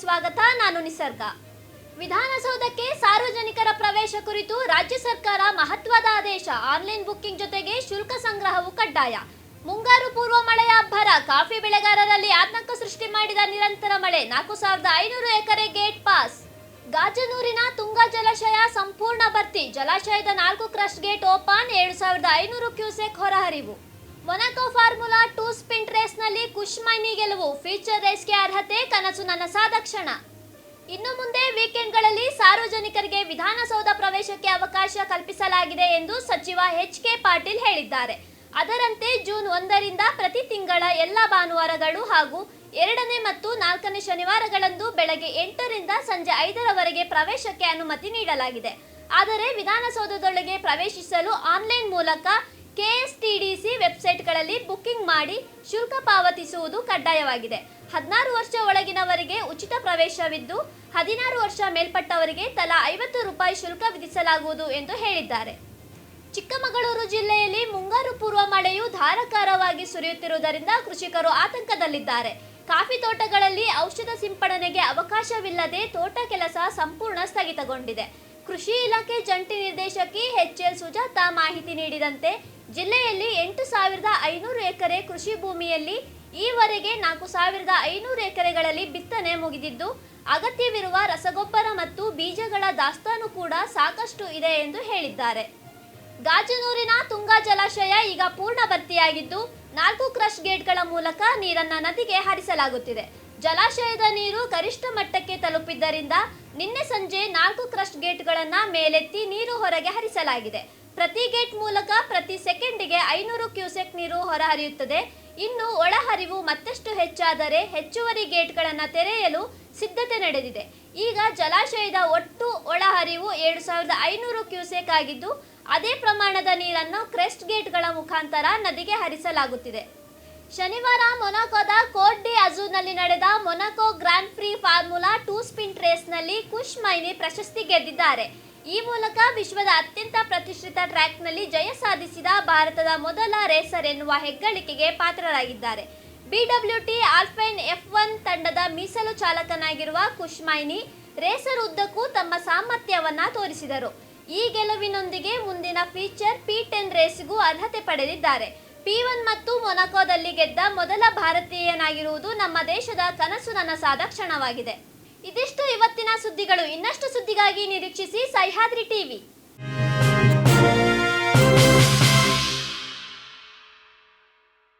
ಸ್ವಾಗತ, ನಾನು ನಿಸರ್ಗ. ವಿಧಾನಸೌಧಕ್ಕೆ ಸಾರ್ವಜನಿಕರ ಪ್ರವೇಶ ಕುರಿತು ರಾಜ್ಯ ಸರ್ಕಾರ ಮಹತ್ವದ ಆದೇಶ. ಆನ್ಲೈನ್ ಬುಕ್ಕಿಂಗ್ ಜೊತೆಗೆ ಶುಲ್ಕ ಸಂಗ್ರಹವು ಕಡ್ಡಾಯ. ಮುಂಗಾರು ಪೂರ್ವ ಮಳೆಯ ಅಬ್ಬರ, ಕಾಫಿ ಬೆಳೆಗಾರರಲ್ಲಿ ಆತಂಕ ಸೃಷ್ಟಿ ಮಾಡಿದ ನಿರಂತರ ಮಳೆ. ನಾಲ್ಕು ಸಾವಿರದ ಐನೂರು ಎಕರೆ ಗೇಟ್ ಪಾಸ್. ಗಾಜನೂರಿನ ತುಂಗಾ ಜಲಾಶಯ ಸಂಪೂರ್ಣ ಭರ್ತಿ. ಜಲಾಶಯದ ನಾಲ್ಕು ಕ್ರಶ್ ಗೇಟ್ ಓಪನ್ ಏಳು ಸಾವಿರದ ಐನೂರು ಕ್ಯೂಸೆಕ್ ಹೊರಹರಿವು. ಮೊನಾಕೋ ಫಾರ್ಮುಲಾ ಟೂ ಖುಷ್ಮೈನಿ ಗೆಲುವು. ಫೀಚರ್ ರೇಸ್ಗೆ ಅರ್ಹತೆ, ಕನಸು ನನ್ನ ಸಾದಕ್ಷಣ ಇನ್ನು ಮುಂದೆ ವೀಕೆಂಡ್ಗಳಲ್ಲಿ ಸಾರ್ವಜನಿಕರಿಗೆ ವಿಧಾನಸೌಧ ಪ್ರವೇಶಕ್ಕೆ ಅವಕಾಶ ಕಲ್ಪಿಸಲಾಗಿದೆ ಎಂದು ಸಚಿವ ಎಚ್ ಕೆ ಪಾಟೀಲ್ ಹೇಳಿದ್ದಾರೆ. ಅದರಂತೆ ಜೂನ್ ಒಂದರಿಂದ ಪ್ರತಿ ತಿಂಗಳ ಎಲ್ಲ ಭಾನುವಾರಗಳು ಹಾಗೂ ಎರಡನೇ ಮತ್ತು ನಾಲ್ಕನೇ ಶನಿವಾರಗಳಂದು ಬೆಳಗ್ಗೆ ಎಂಟರಿಂದ ಸಂಜೆ ಐದರವರೆಗೆ ಪ್ರವೇಶಕ್ಕೆ ಅನುಮತಿ ನೀಡಲಾಗಿದೆ. ಆದರೆ ವಿಧಾನಸೌಧದೊಳಗೆ ಪ್ರವೇಶಿಸಲು ಆನ್ಲೈನ್ ಮೂಲಕ ಕೆಎಸ್ಟಿಡಿಸಿ ವೆಬ್ಸೈಟ್ಗಳಲ್ಲಿ ಬುಕ್ಕಿಂಗ್ ಮಾಡಿ ಶುಲ್ಕ ಪಾವತಿಸುವುದು ಕಡ್ಡಾಯವಾಗಿದೆ. ಹದಿನಾರು ವರ್ಷ ಒಳಗಿನವರಿಗೆ ಉಚಿತ ಪ್ರವೇಶವಿದ್ದು, ಹದಿನಾರು ವರ್ಷ ಮೇಲ್ಪಟ್ಟವರಿಗೆ ತಲಾ ಐವತ್ತು ರೂಪಾಯಿ ಶುಲ್ಕ ವಿಧಿಸಲಾಗುವುದು ಎಂದು ಹೇಳಿದ್ದಾರೆ. ಚಿಕ್ಕಮಗಳೂರು ಜಿಲ್ಲೆಯಲ್ಲಿ ಮುಂಗಾರು ಪೂರ್ವ ಮಳೆಯು ಧಾರಾಕಾರವಾಗಿ ಸುರಿಯುತ್ತಿರುವುದರಿಂದ ಕೃಷಿಕರು ಆತಂಕದಲ್ಲಿದ್ದಾರೆ. ಕಾಫಿ ತೋಟಗಳಲ್ಲಿ ಔಷಧ ಸಿಂಪಡಣೆಗೆ ಅವಕಾಶವಿಲ್ಲದೆ ತೋಟ ಕೆಲಸ ಸಂಪೂರ್ಣ ಸ್ಥಗಿತಗೊಂಡಿದೆ. ಕೃಷಿ ಇಲಾಖೆ ಜಂಟಿ ನಿರ್ದೇಶಕಿ ಎಚ್ಎಲ್ ಸುಜಾತ ಮಾಹಿತಿ ನೀಡಿದಂತೆ ಜಿಲ್ಲೆಯಲ್ಲಿ ಎಂಟು ಸಾವಿರದ ಐನೂರು ಎಕರೆ ಕೃಷಿ ಭೂಮಿಯಲ್ಲಿ ಈವರೆಗೆ ನಾಲ್ಕು ಸಾವಿರದ ಐನೂರು ಎಕರೆಗಳಲ್ಲಿ ಬಿತ್ತನೆ ಮುಗಿದಿದ್ದು, ಅಗತ್ಯವಿರುವ ರಸಗೊಬ್ಬರ ಮತ್ತು ಬೀಜಗಳ ದಾಸ್ತಾನು ಕೂಡ ಸಾಕಷ್ಟು ಇದೆ ಎಂದು ಹೇಳಿದ್ದಾರೆ. ಗಾಜನೂರಿನ ತುಂಗಾ ಜಲಾಶಯ ಈಗ ಪೂರ್ಣ ಭರ್ತಿಯಾಗಿದ್ದು, ನಾಲ್ಕು ಕ್ರಶ್ ಗೇಟ್ಗಳ ಮೂಲಕ ನೀರನ್ನ ನದಿಗೆ ಹರಿಸಲಾಗುತ್ತಿದೆ. ಜಲಾಶಯದ ನೀರು ಗರಿಷ್ಠ ಮಟ್ಟಕ್ಕೆ ತಲುಪಿದ್ದರಿಂದ ನಿನ್ನೆ ಸಂಜೆ ನಾಲ್ಕು ಕ್ರಶ್ ಗೇಟ್ಗಳನ್ನು ಮೇಲೆತ್ತಿ ನೀರು ಹೊರಗೆ ಹರಿಸಲಾಗಿದೆ. ಪ್ರತಿ ಗೇಟ್ ಮೂಲಕ ಪ್ರತಿ ಸೆಕೆಂಡಿಗೆ ಐನೂರು ಕ್ಯೂಸೆಕ್ ನೀರು ಹೊರಹರಿಯುತ್ತದೆ. ಇನ್ನು ಒಳಹರಿವು ಮತ್ತಷ್ಟು ಹೆಚ್ಚಾದರೆ ಹೆಚ್ಚುವರಿ ಗೇಟ್ಗಳನ್ನು ತೆರೆಯಲು ಸಿದ್ಧತೆ ನಡೆದಿದೆ. ಈಗ ಜಲಾಶಯದ ಒಟ್ಟು ಒಳಹರಿವು ಏಳು ಸಾವಿರದ ಐನೂರು ಕ್ಯೂಸೆಕ್ ಆಗಿದ್ದು, ಅದೇ ಪ್ರಮಾಣದ ನೀರನ್ನು ಕ್ರೆಸ್ಟ್ ಗೇಟ್ಗಳ ಮುಖಾಂತರ ನದಿಗೆ ಹರಿಸಲಾಗುತ್ತಿದೆ. ಶನಿವಾರ ಮೊನಾಕೋದ ಕೋಟ್ ಡಿ ಅಜೂರ್ನಲ್ಲಿ ನಡೆದ Monaco grand prix formula two sprint ರೇಸ್ನಲ್ಲಿ Kush Maini ಪ್ರಶಸ್ತಿ ಗೆದ್ದಿದ್ದಾರೆ. ಈ ಮೂಲಕ ವಿಶ್ವದ ಅತ್ಯಂತ ಪ್ರತಿಷ್ಠಿತ ಟ್ರ್ಯಾಕ್ನಲ್ಲಿ ಜಯ ಸಾಧಿಸಿದ ಭಾರತದ ಮೊದಲ ರೇಸರ್ ಎನ್ನುವ ಹೆಗ್ಗಳಿಕೆಗೆ ಪಾತ್ರರಾಗಿದ್ದಾರೆ. ಬಿಡಬ್ಲ್ಯೂಟಿ ಆಲ್ಫೈನ್ ಎಫ್ ಒನ್ ತಂಡದ ಮೀಸಲು ಚಾಲಕನಾಗಿರುವ ಕುಶ್ಮೈನಿ ರೇಸರ್ ಉದ್ದಕ್ಕೂ ತಮ್ಮ ಸಾಮರ್ಥ್ಯವನ್ನ ತೋರಿಸಿದರು. ಈ ಗೆಲುವಿನೊಂದಿಗೆ ಮುಂದಿನ ಫೀಚರ್ ಪಿ ಟೆನ್ ರೇಸ್ಗೂ ಅರ್ಹತೆ ಪಡೆದಿದ್ದಾರೆ. ಪಿ ಒನ್ ಮತ್ತು ಮೊನಾಕೋದಲ್ಲಿ ಗೆದ್ದ ಮೊದಲ ಭಾರತೀಯನಾಗಿರುವುದು ನಮ್ಮ ದೇಶದ ಕನಸು ನನಸಾದ ಕ್ಷಣವಾಗಿದೆ. ಇದಿಷ್ಟು ಇವತ್ತಿನ ಸುದ್ದಿಗಳು. ಇನ್ನಷ್ಟು ಸುದ್ದಿಗಾಗಿ ನಿರೀಕ್ಷಿಸಿ ಸಹ್ಯಾದ್ರಿ ಟಿವಿ.